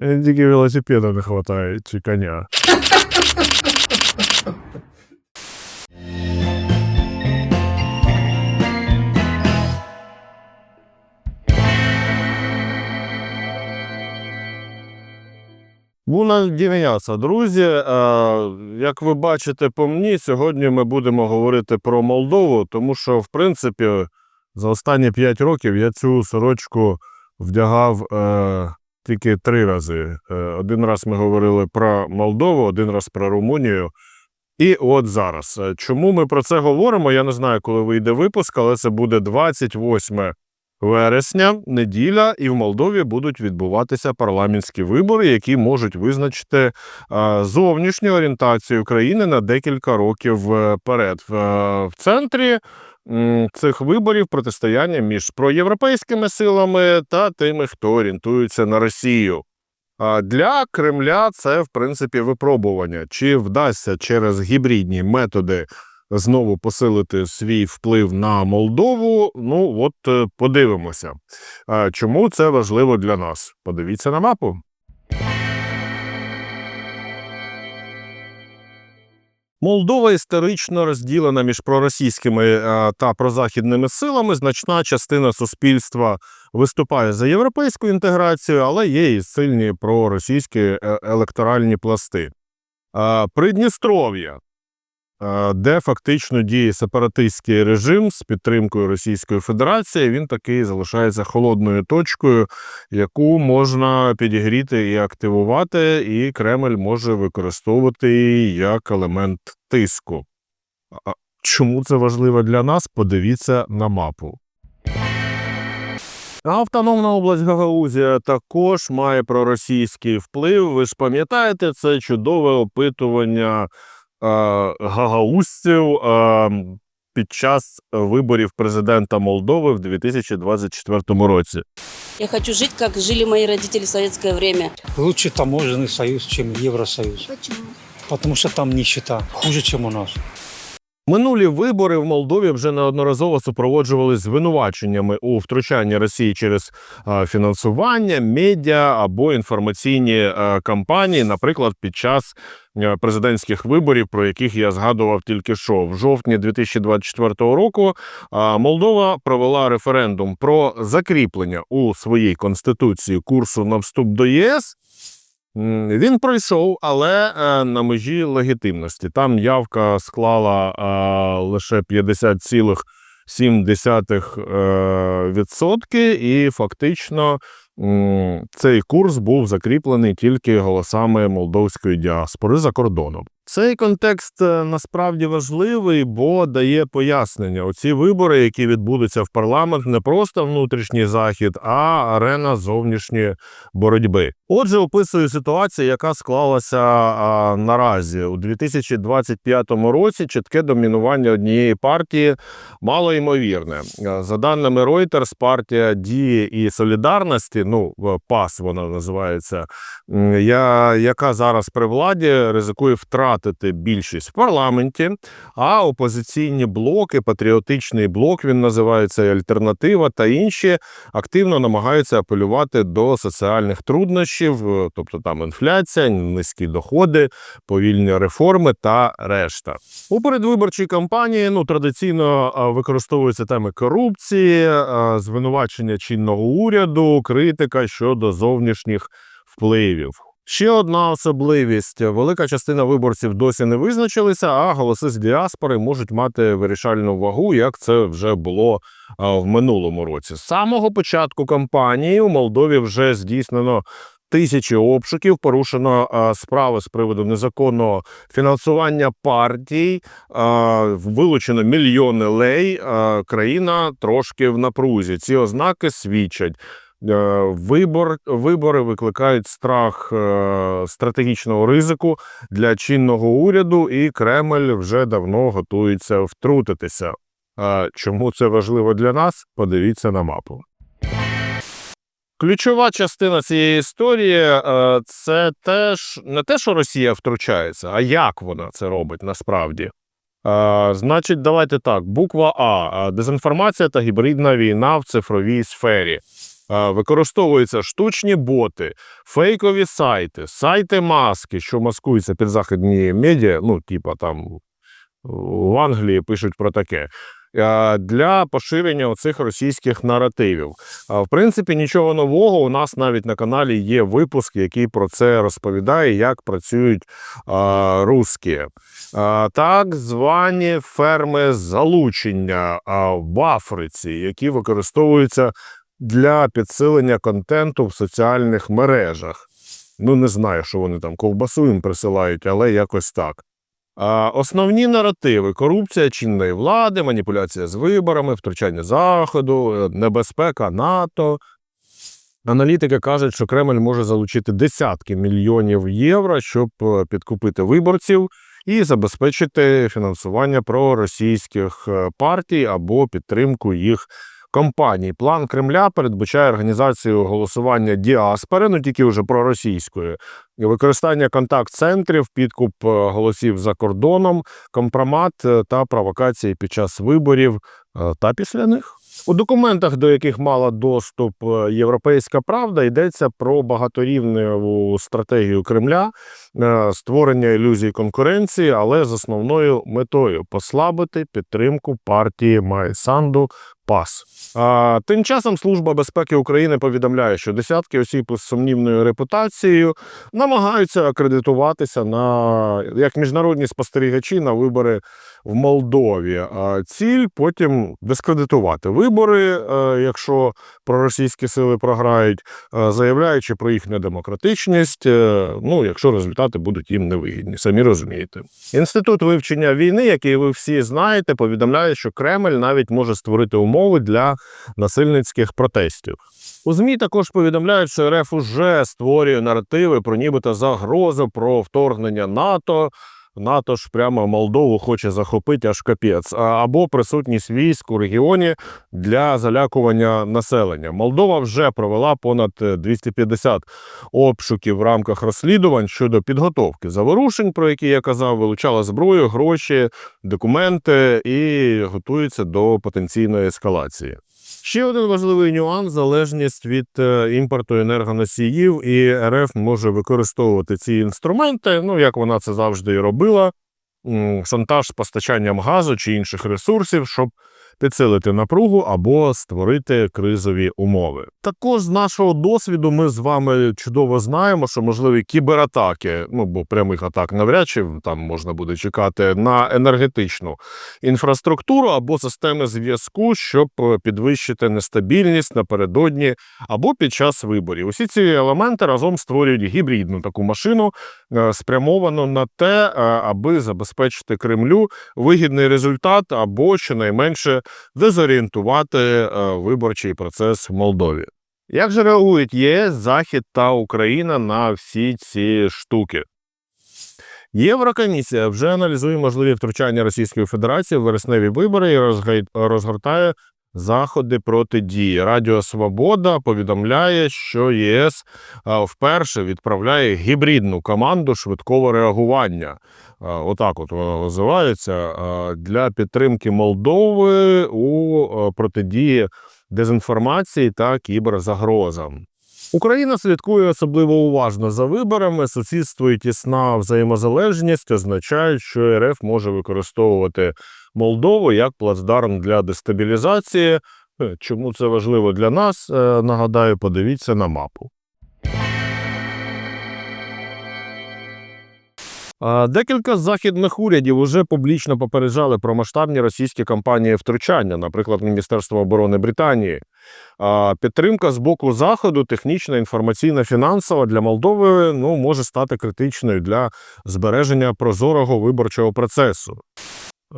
Тільки велосипеда не вистачає, чи коня. Буна дів'яса, друзі. Е, Як ви бачите по мені, сьогодні ми будемо говорити про Молдову, тому що, в принципі, за останні 5 років я цю сорочку вдягав е, тільки три рази. Е, один раз ми говорили про Молдову, один раз про Румунію. І от зараз. Е, Чому ми про це говоримо? Я не знаю, коли вийде випуск, але це буде 28 вересня, неділя, і в Молдові будуть відбуватися парламентські вибори, які можуть визначити е, зовнішню орієнтацію країни на декілька років вперед. В, центрі цих виборів протистояння між проєвропейськими силами та тими, хто орієнтується на Росію. А Для Кремля це, в принципі, випробування. Чи вдасться через гібридні методи знову посилити свій вплив на Молдову? Ну, от е, подивимося. Чому це важливо для нас? Подивіться на мапу. Молдова історично розділена між проросійськими е, та прозахідними силами. Значна частина суспільства виступає за європейську інтеграцію, але є і сильні проросійські е, електоральні пласти. Е, Придністров'я, де фактично діє сепаратистський режим з підтримкою Російської Федерації, він таки залишається холодною точкою, яку можна підігріти і активувати, і Кремль може використовувати її як елемент тиску. А Чому це важливо для нас? Подивіться на мапу. Автономна область Гагаузія також має проросійський вплив. Ви ж пам'ятаєте, це чудове опитування е, гагаузців е, під час виборів президента Молдови в 2024 році. Я хочу жити, як жили мої батьки в совєтське время. Лучше таможений союз, ніж Євросоюз. Чому? Тому що там нищета хуже, ніж у нас. Минулі вибори в Молдові вже неодноразово супроводжували звинуваченнями у втручанні Росії через е, фінансування, медіа або інформаційні е, кампанії, наприклад, під час е, президентських виборів, про яких я згадував тільки що. В жовтні 2024 року Молдова провела референдум про закріплення у своїй конституції курсу на вступ до єС. Він пройшов, але е, на межі легітимності. Там явка склала е, лише 50,7%, е, і фактично цей курс був закріплений тільки голосами молдовської діаспори за кордоном. Цей контекст е, насправді важливий, бо дає пояснення. Оці вибори, які відбудуться в парламент, не просто внутрішній захід, а арена зовнішньої боротьби. Отже, описую ситуацію, яка склалася а, наразі у 2025 році. Чітке домінування однієї партії малоймовірне. Е, За даними Reuters, партія дії і солідарності, ну ПАС вона називається, я, яка зараз при владі ризикує втратити більшість в парламенті. А опозиційні блоки, патріотичний блок він називається альтернатива та інші активно намагаються апелювати до соціальних труднощів, е, тобто там інфляція, низькі доходи, повільні реформи та решта. У передвиборчій кампанії ну традиційно використовуються теми корупції, звинувачення чинного уряду, критика щодо зовнішніх впливів. Ще одна особливість: велика частина виборців досі не визначилися, а голоси з діаспори можуть мати вирішальну вагу, як це вже було в минулому році. З самого початку кампанії у Молдові вже здійснено. Тисячі обшуків порушено а, справи з приводу незаконного фінансування партій, а, вилучено мільйони лей. А, країна трошки в напрузі. Ці ознаки свідчать. Е, Вибор, вибори викликають страх е, стратегічного ризику для чинного уряду, і Кремль вже давно готується втрутитися. Чому це важливо для нас? Подивіться на мапу. Ключова частина цієї історії е, це теж не те, що Росія втручається, а як вона це робить насправді. Значить, давайте так: буква А дезінформація та гібридна війна в цифровій сфері. Е, Використовуються штучні боти, фейкові сайти, сайти маски, що маскуються під західні медіа, ну, типа там в Англії пишуть про таке. е, Для поширення оцих російських наративів. В принципі, нічого нового. У нас навіть на каналі є випуск, який про це розповідає, як працюють а, русські. А, так звані ферми залучення а, в Африці, які використовуються для підсилення контенту в соціальних мережах. Ну, не знаю, що вони там ковбасу їм присилають, але якось так. А, Основні наративи: корупція чинної влади, маніпуляція з виборами, втручання Заходу, е, небезпека НАТО. Аналітики кажуть, що Кремль може залучити десятки мільйонів євро, щоб е, підкупити виборців і забезпечити фінансування проросійських е, партій або підтримку їх компаній. План Кремля передбачає організацію голосування діаспори, ну тільки вже проросійської, використання контакт-центрів, підкуп е, голосів за кордоном, компромат е, та провокації під час виборів е, та після них. У документах, до яких мала доступ Європейська Правда, йдеться про багаторівневу стратегію Кремля, створення ілюзій конкуренції, але з основною метою послабити підтримку партії Майсанду ПАС. А, тим часом Служба безпеки України повідомляє, що десятки осіб із сумнівною репутацією намагаються акредитуватися на як міжнародні спостерігачі на вибори в Молдові. А ціль потім дискредитувати вибори, е, якщо проросійські сили програють, е, заявляючи про їх недемократичність. е, Ну, якщо результати будуть їм невигідні, самі розумієте. Інститут вивчення війни, який ви всі знаєте, повідомляє, що Кремль навіть може створити умови для насильницьких протестів. У ЗМІ також повідомляють, що РФ уже створює наративи про нібито загрозу про вторгнення НАТО. НАТО ж прямо Молдову хоче захопити аж капець, або присутність військ у регіоні для залякування населення. Молдова вже провела понад е, 250 обшуків в рамках розслідувань щодо підготовки заворушень, про які я казав, вилучала зброю, гроші, документи і готується до потенційної ескалації. Ще один важливий нюанс залежність від е, імпорту енергоносіїв, і РФ може використовувати ці інструменти, ну як вона це завжди і робила. Шантаж з постачанням газу чи інших ресурсів, щоб підсилити напругу або створити кризові умови. Також з нашого досвіду ми з вами чудово знаємо, що можливі кібератаки, ну бо прямих атак навряд чи там можна буде чекати на енергетичну інфраструктуру або системи зв'язку, щоб підвищити нестабільність напередодні або під час виборів. Усі ці елементи разом створюють гібридну таку машину, е, спрямовану на те, е, аби забезпечити Кремлю вигідний результат або щонайменше дезорієнтувати е, виборчий процес в Молдові. Як же реагують ЄС, Захід та Україна на всі ці штуки? Єврокомісія вже аналізує можливі втручання Російської Федерації в вересневі вибори і розгортає заходи протидії. Радіо Свобода повідомляє, що ЄС вперше відправляє гібридну команду швидкого реагування. Отак, от вона називається для підтримки Молдови у протидії дезінформації та кіберзагрозам. Україна слідкує особливо уважно за виборами. Сусідство і тісна взаємозалежність означають, що РФ може використовувати Молдову як плацдарм для дестабілізації. Е, Чому це важливо для нас? Е, Нагадаю, подивіться на мапу. Декілька західних урядів уже публічно попереджали про масштабні російські кампанії втручання, наприклад, Міністерство оборони Британії. Підтримка з боку Заходу, технічна, інформаційна, фінансова для Молдови ну, може стати критичною для збереження прозорого виборчого процесу.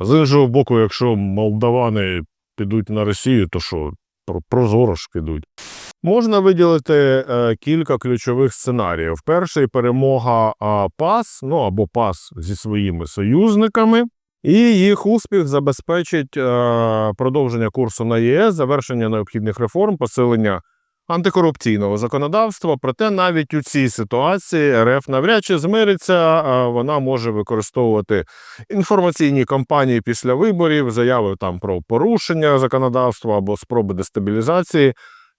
З іншого боку, якщо молдавани підуть на Росію, то що Про- прозоро ж підуть. Можна виділити е, кілька ключових сценаріїв. Перший перемога ПАС, ну або ПАС зі своїми союзниками, і їх успіх забезпечить е, продовження курсу на ЄС, завершення необхідних реформ, посилення антикорупційного законодавства. Проте навіть у цій ситуації РФ навряд чи змириться. Вона може використовувати інформаційні кампанії після виборів, заяви там про порушення законодавства або спроби дестабілізації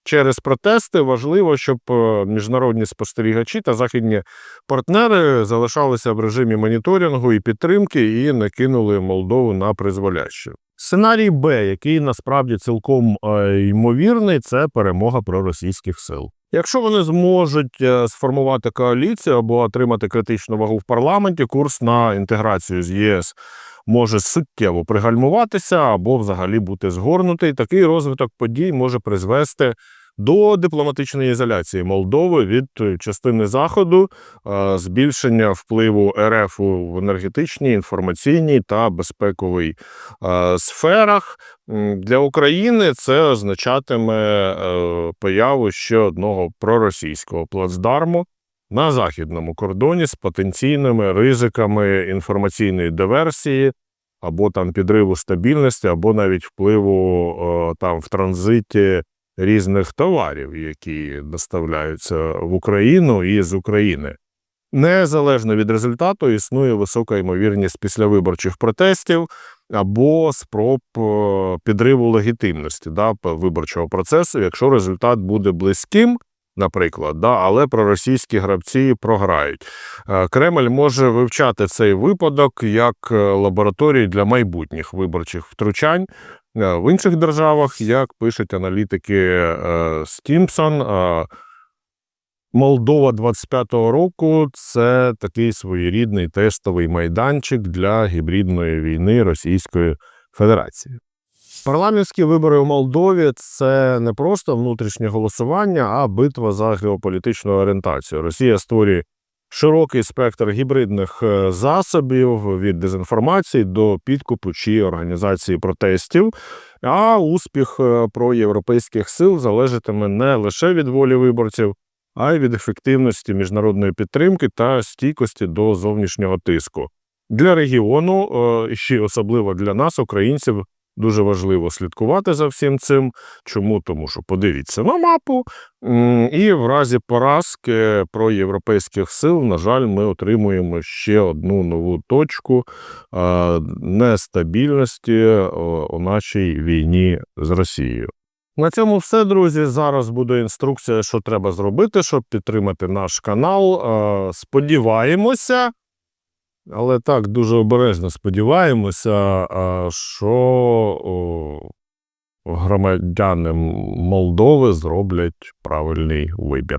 через протести важливо, щоб е, міжнародні спостерігачі та західні партнери залишалися в режимі моніторингу і підтримки і не кинули Молдову на призволяще. Сценарій Б, який насправді цілком е, ймовірний, це перемога проросійських сил. Якщо вони зможуть е, сформувати коаліцію або отримати критичну вагу в парламенті, курс на інтеграцію з ЄС може суттєво пригальмуватися або взагалі бути згорнутий. Такий розвиток подій може призвести до дипломатичної ізоляції Молдови від е, частини заходу, е, збільшення впливу РФ в енергетичній, інформаційній та безпековій е, сферах. Для України це означатиме появу ще одного проросійського плацдарму на західному кордоні з потенційними ризиками інформаційної диверсії або там підриву стабільності, або навіть впливу е, там в транзиті різних товарів, які доставляються в Україну і з України. Незалежно від результату існує висока ймовірність післявиборчих протестів або спроб е, підриву легітимності да, виборчого процесу, якщо результат буде близьким, наприклад, да, але проросійські гравці програють. Е, Кремль може вивчати цей випадок як е, лабораторію для майбутніх виборчих втручань. Е, В інших державах, як пишуть аналітики Стімсон, Молдова 25-го року це такий своєрідний тестовий майданчик для гібридної війни Російської Федерації. Парламентські вибори у Молдові це не просто внутрішнє голосування, а битва за геополітичну орієнтацію. Росія створює широкий спектр гібридних е, засобів від дезінформації до підкупу чи організації протестів. А успіх е, проєвропейських сил залежатиме не лише від волі виборців, а й від ефективності міжнародної підтримки та стійкості до зовнішнього тиску. Для регіону, е, і особливо для нас, українців, дуже важливо слідкувати за всім цим. Чому? Тому що подивіться на мапу, і в разі поразки проєвропейських сил, на жаль, ми отримуємо ще одну нову точку нестабільності у нашій війні з Росією. На цьому все, друзі. Зараз буде інструкція, що треба зробити, щоб підтримати наш канал. Сподіваємося, але так дуже обережно сподіваємося, що громадяни Молдови зроблять правильний вибір.